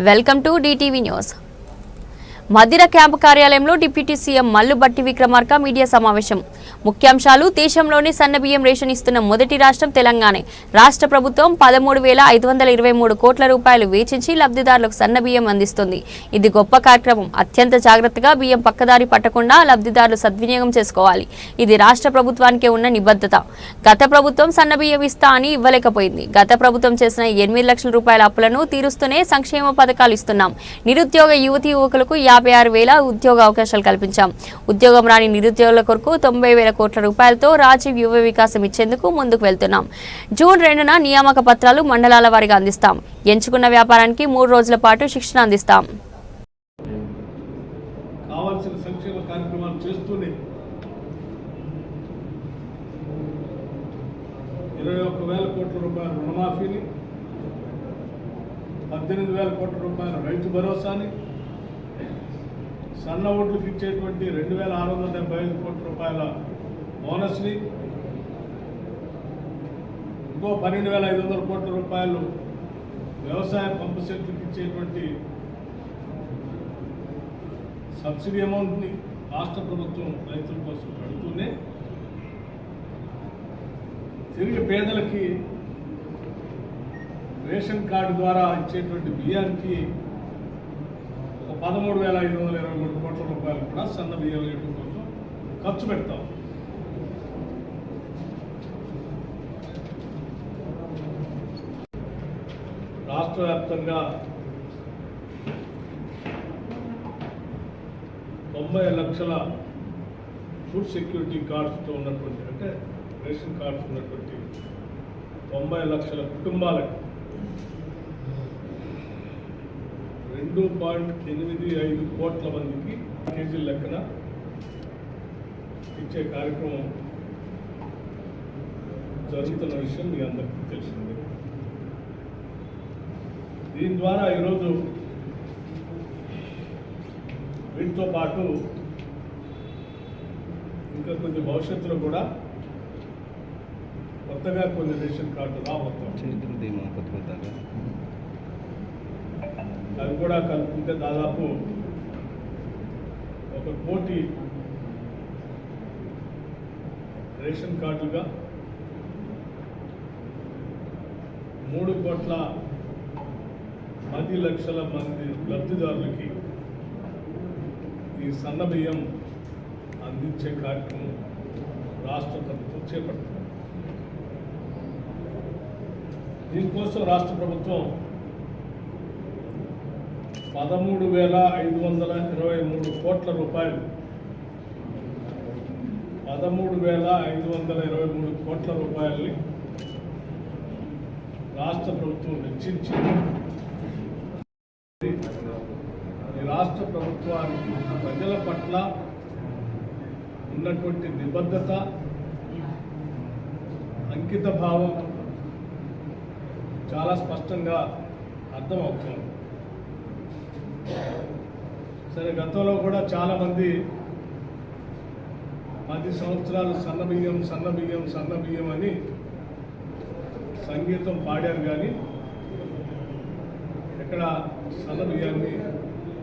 Welcome to DTV news Madhira camp కార్యాలయంలో deputy CM Mallu Bhatti Vikramarka media సమావేశం. ముఖ్యాంశాలు దేశంలోని సన్నబియ్యం రేషన్ ఇస్తున్న మొదటి రాష్ట్రం తెలంగాణ. రాష్ట్ర ప్రభుత్వం పదమూడు వేల ఐదు వందల ఇరవై మూడు కోట్ల రూపాయలు వేచించి లబ్ధిదారులకు సన్నబియ్యం అందిస్తుంది. ఇది గొప్ప కార్యక్రమం. అత్యంత జాగ్రత్తగా బియ్యం పక్కదారి పట్టకుండా లబ్ధిదారులు సద్వినియోగం చేసుకోవాలి. ఇది రాష్ట్ర ప్రభుత్వానికే ఉన్న నిబద్ధత. గత ప్రభుత్వం సన్నబియ్యం ఇస్తా అని ఇవ్వలేకపోయింది. గత ప్రభుత్వం చేసిన ఎనిమిది లక్షల రూపాయల అప్పులను తీరుస్తూనే సంక్షేమ పథకాలు ఇస్తున్నాం. నిరుద్యోగ యువతి యువకులకు యాభై ఆరు వేల ఉద్యోగ అవకాశాలు కల్పించాం. ఉద్యోగం రాని నిరుద్యోగుల కొరకు తొంభై వేల కోట్ల రూపాయలతో రాజీవ్ యువ వికాసం ఇచ్చేందుకు ముందుకు వెళ్తున్నాం. జూన్ రెండున నియామక పత్రాలు మండలాల వారిగా అందిస్తాం. ఎంచుకున్న వ్యాపారానికి మూడు రోజుల పాటు శిక్షణ అందిస్తాం. కావాల్సిన సంక్షేమ కార్యక్రమాలు చేస్తూనే ఇరవై ఒక్క వేల కోట్ల రూపాయల రుణమాఫీని పద్దెనిమిది వేల కోట్ల రూపాయల రైతు భరోసాని సన్న ఓట్లకు ఇచ్చేటువంటి రెండు వేల ఆరు వందల డెబ్బై ఐదు కోట్ల రూపాయల బోనస్ని ఇంకో పన్నెండు వేల ఐదు వందల కోట్ల రూపాయలు వ్యవసాయ పంపు సెట్లకు ఇచ్చేటువంటి సబ్సిడీ అమౌంట్ని రాష్ట్ర ప్రభుత్వం రైతుల కోసం పెడుతూనే తిరిగి పేదలకి రేషన్ కార్డు ద్వారా ఇచ్చేటువంటి బియ్యానికి పదమూడు వేల ఐదు వందల ఇరవై మూడు కోట్ల రూపాయలు కూడా సన్న బియ్యం వేయడం కోసం ఖర్చు పెడతాం. రాష్ట్ర వ్యాప్తంగా తొంభై లక్షల ఫుడ్ సెక్యూరిటీ కార్డ్స్తో ఉన్నటువంటి అంటే రేషన్ కార్డ్స్ ఉన్నటువంటి తొంభై లక్షల కుటుంబాలకు రెండు పాయింట్ ఎనిమిది ఐదు కోట్ల మందికి కేజీల లెక్కన ఇచ్చే కార్యక్రమం జరుగుతున్న విషయం మీ అందరికీ తెలిసిందే. దీని ద్వారా ఈరోజు వీటితో పాటు ఇంకా కొంచెం భవిష్యత్తులో కూడా కొత్తగా కొన్ని రేషన్ కార్డు రాబోతాం అవి కూడా కలుపుకుంటే దాదాపు ఒక కోటి రేషన్ కార్డులుగా మూడు కోట్ల పది లక్షల మంది లబ్ధిదారులకి ఈ సన్న బియ్యం అందించే కార్యక్రమం రాష్ట్ర ప్రభుత్వం చేపడుతుంది. దీనికోసం రాష్ట్ర ప్రభుత్వం పదమూడు వేల ఐదు వందల ఇరవై మూడు కోట్ల రూపాయలు. పదమూడు వేల ఐదు వందల ఇరవై మూడు కోట్ల రూపాయలని రాష్ట్ర ప్రభుత్వం వెచ్చించి ఈ రాష్ట్ర ప్రభుత్వానికి ప్రజల పట్ల ఉన్నటువంటి నిబద్ధత అంకిత భావం చాలా స్పష్టంగా అర్థమవుతుంది. సరే గతంలో కూడా చాలామంది పది సంవత్సరాలు సన్నబియ్యం సన్నబియ్యం సన్న బియ్యం అని సంగీతం పాడారు కానీ ఎక్కడ సన్నబియ్యాన్ని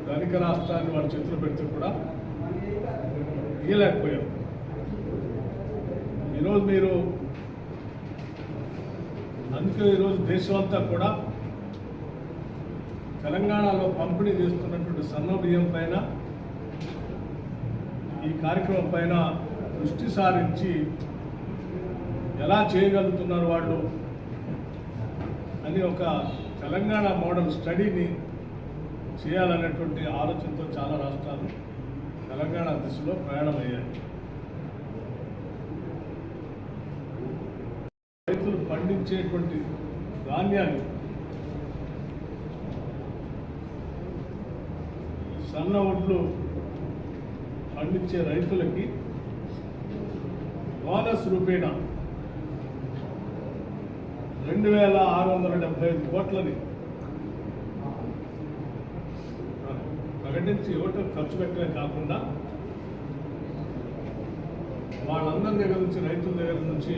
ధనిక రాష్ట్రాన్ని వాళ్ళ చేతిలో పెడితే కూడా ఇయ్యలేకపోయాం ఈరోజు మీరు అందుకే ఈరోజు దేశమంతా కూడా తెలంగాణలో పంపిణీ చేస్తున్నటువంటి సన్న బియ్యం పైన ఈ కార్యక్రమం పైన దృష్టి సారించి ఎలా చేయగలుగుతున్నారు వాళ్ళు అని ఒక తెలంగాణ మోడల్ స్టడీని చేయాలనేటువంటి ఆలోచనతో చాలా రాష్ట్రాలు తెలంగాణ దిశలో ప్రయాణం అయ్యాయి రైతులు పండించేటువంటి ధాన్యాన్ని సన్న ఒడ్లు పండించే రైతులకి బోనస్ రూపేణ రెండు వేల ఆరు వందల డెబ్బై ఐదు కోట్లని ప్రకటించి ఇవ్వటం ఖర్చు పెట్టడమే కాకుండా వాళ్ళందరి దగ్గర నుంచి రైతుల దగ్గర నుంచి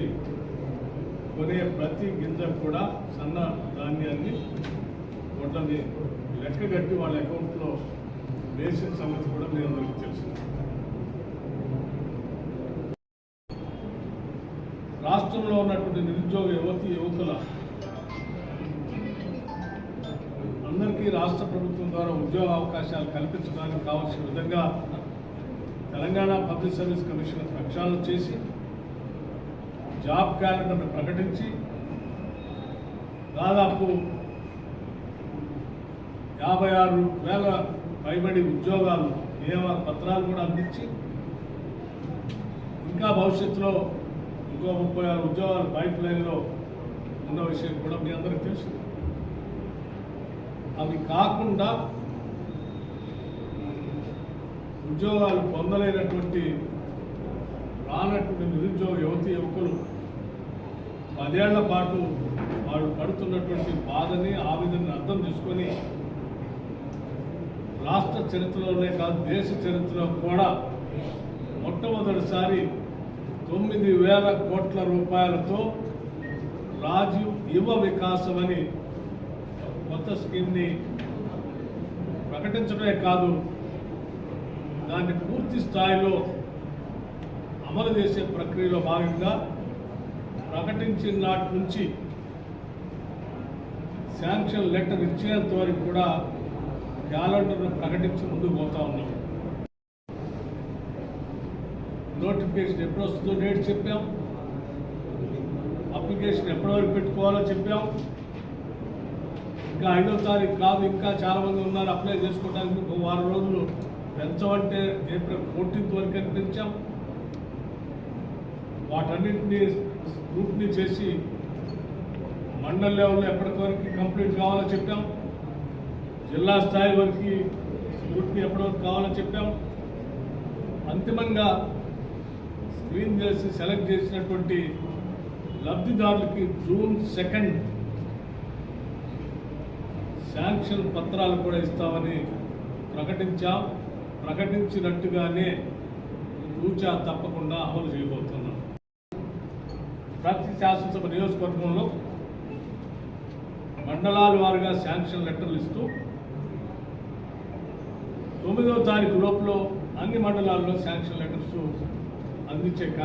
కొనే ప్రతి గింజ కూడా సన్న ధాన్యాన్ని వడ్లని లెక్క కట్టి వాళ్ళ అకౌంట్లో వేసిన సంగతి కూడా మీ అందరికీ తెలుసు రాష్ట్రంలో ఉన్నటువంటి నిరుద్యోగ యువతి యువకుల అందరికీ రాష్ట్ర ప్రభుత్వం ద్వారా ఉద్యోగ అవకాశాలు కల్పించడానికి కావాల్సిన విధంగా తెలంగాణ పబ్లిక్ సర్వీస్ కమిషన్ ప్రక్షాళన చేసి జాబ్ క్యాలెండర్ను ప్రకటించి దాదాపు యాభై ఆరు వేల పైబడి ఉద్యోగాలు నియమ పత్రాలు కూడా అందించి ఇంకా భవిష్యత్తులో ఇంకో ముప్పై ఆరు ఉద్యోగాలు పైప్ లైన్లో ఉన్న విషయం కూడా మీ అందరికీ తెలుసు. అవి కాకుండా ఉద్యోగాలు పొందలేనటువంటి రానటువంటి నిరుద్యోగ యువతి యువకులు పదేళ్ళ పాటు వాళ్ళు పడుతున్నటువంటి బాధని ఆవేదనని అర్థం చేసుకొని రాష్ట్ర చరిత్రలోనే కాదు దేశ చరిత్రలో కూడా మొట్టమొదటిసారి తొమ్మిది వేల కోట్ల రూపాయలతో రాజీవ్ యువ వికాసం అని కొత్త స్కీమ్ని ప్రకటించడమే కాదు దాన్ని పూర్తి స్థాయిలో అమలు చేసే ప్రక్రియలో భాగంగా ప్రకటించిన నాటి నుంచి శాంక్షన్ లెటర్ ఇచ్చేంత వరకు కూడా క్యాలెండర్ను ప్రకటించి ముందుకు పోతా ఉన్నాం. నోటిఫికేషన్ ఎప్పుడు వస్తుందో డేట్ చెప్పాం. అప్లికేషన్ ఎప్పటి వరకు పెట్టుకోవాలో చెప్పాం. ఇంకా ఐదో తారీఖు కాదు ఇంకా చాలా మంది ఉన్నారు అప్లై చేసుకోవడానికి. ఒక వారం రోజులు పెంచమంటే ఏప్రిల్ ఫోర్టీన్త్ వరకు అని పెంచాం. వాటన్నింటినీ స్క్రూట్ని చేసి మండల్ లెవెల్లో ఎప్పటివరకు కంప్లీట్ కావాలో చెప్పాం. జిల్లా స్థాయి వరకు స్క్రూట్నీ ఎప్పటివరకు కావాలని చెప్పాం. అంతిమంగా స్క్రీన్ చేసి సెలెక్ట్ చేసినటువంటి లబ్ధిదారులకి జూన్ సెకండ్ శాంక్షన్ పత్రాలు కూడా ఇస్తామని ప్రకటించాం. ప్రకటించినట్టుగానే తూచా తప్పకుండా అమలు చేయబోతున్నాం. ప్రతి శాసనసభ నియోజకవర్గంలో మండలాల వారుగా శాంక్షన్ లెటర్లు ఇస్తూ తొమ్మిదవ తారీఖు లోపల అన్ని మండలాల్లో శాంక్షన్ లెటర్స్ అందించే కార్యక్రమం.